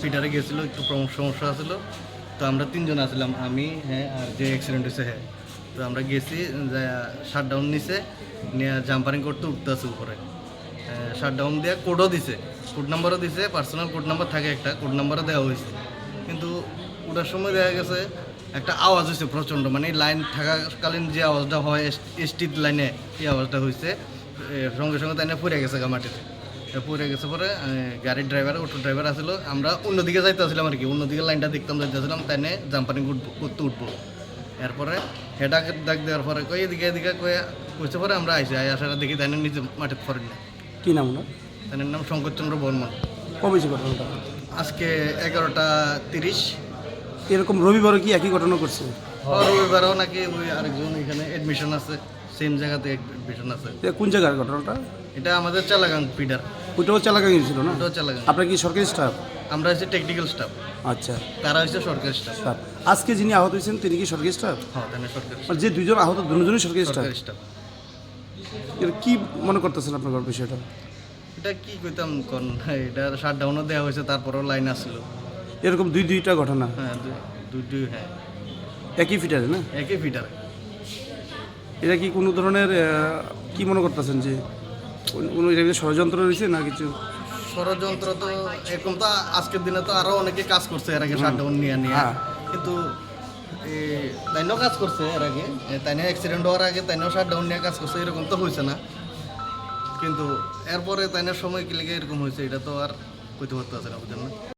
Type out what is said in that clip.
পিটারে গেছিল, একটু সমস্যা ছিল তো আমরা তিনজন আসলাম আমি হ্যাঁ আর যে অ্যাক্সিডেন্ট হয়েছে হ্যাঁ। তো আমরা গেছি শাটডাউন নিছে, নিয়ে জাম্পারিং করতে উঠতে আছে উপরে শাটডাউন দিয়ে কোডও দিছে। কোড নাম্বারও দিছে পার্সোনাল কোড নাম্বার থাকে একটা কোড নাম্বারও দেওয়া হয়েছে। কিন্তু ওটার সময় দেখা গেছে একটা আওয়াজ হয়েছে প্রচণ্ড মানে লাইন থাকাকালীন যে আওয়াজটা হয় স্ট্রিট লাইনে এই আওয়াজটা হয়েছে সঙ্গে সঙ্গে তাই পড়ে গেছে মাটিতে। পড়ে গেছে পরে গাড়ির ড্রাইভার অটো ড্রাইভার আসলো আমরা অন্যদিকে যাইতে আসলাম আর কি অন্যদিকে লাইনটা দেখতাম যাইতে আসলাম তাই নিয়ে জাম্পারিং উঠবো করতে উঠবো। এরপরে হেডাকে ডাক দেওয়ার পরে কই এদিকে এদিকে কয়ে কইছে পরে আমরা আইসি আই আসার দেখি তাই নিচে মাটিতে পড়েন না কি নাম ওনার? তার নাম শঙ্করচন্দ্র বর্মন। কবে আজকে এগারোটা তিরিশ। এরকম রবিবারও কি একই ঘটনা করছে? রবিবারও নাকি ওই আরেকজন এখানে অ্যাডমিশন আছে সেম জায়গাতে এডমিশন আছে। কোন জায়গার ঘটনাটা? এটা আমাদের চালাগাং পিডার ওইটাও চালাকাঙ্গি ছিল না? ওটাও চালাগাং। আপনার কি সরকারি স্টাফ আমরা হচ্ছে টেকনিক্যাল স্টাফ আচ্ছা। তারা হচ্ছে সরকারি স্টাফ আজকে যিনি আহত হয়েছেন তিনি কি সরকারি স্টাফ হ্যাঁ সরকারি যে দুজন আহত দুজনই সরকারি স্টাফ স্টাফ এর কি মনে করতেছেন আপনার বিষয়টা? এটা কি কইতাম কোন এটা শাটডাউনও দেওয়া হয়েছে তারপরেও লাইন আসলো এরকম দুই দুইটা ঘটনা? হ্যাঁ দুই- দুই দুই হ্যাঁ। একই ফিটারে না? একই ফিটার এটা কি কোনো ধরনের আহ, কি মনে করতেছেন যে কোন- কোনো এটা ভিতরে ষড়যন্ত্র রয়েছে না কিছু? ষড়যন্ত্র তো এরকম তো আজকের দিনে তো আরও অনেকে কাজ করছে এর আগে শাটডাউন নিয়ে নিয়ে। হ্যাঁ। কিন্তু তাইনও কাজ করছে এর আগে। তাইনে অ্যাক্সিডেন্ট হওয়ার আগে তাইনও শাটডাউন নিয়ে কাজ করছে এরকম তো হয়েছে না। কিন্তু এরপরে তাইনের সময় কি লেগে এরকম হয়েছে এটা তো আর কইতে পারতে আছে না বুঝলেন না।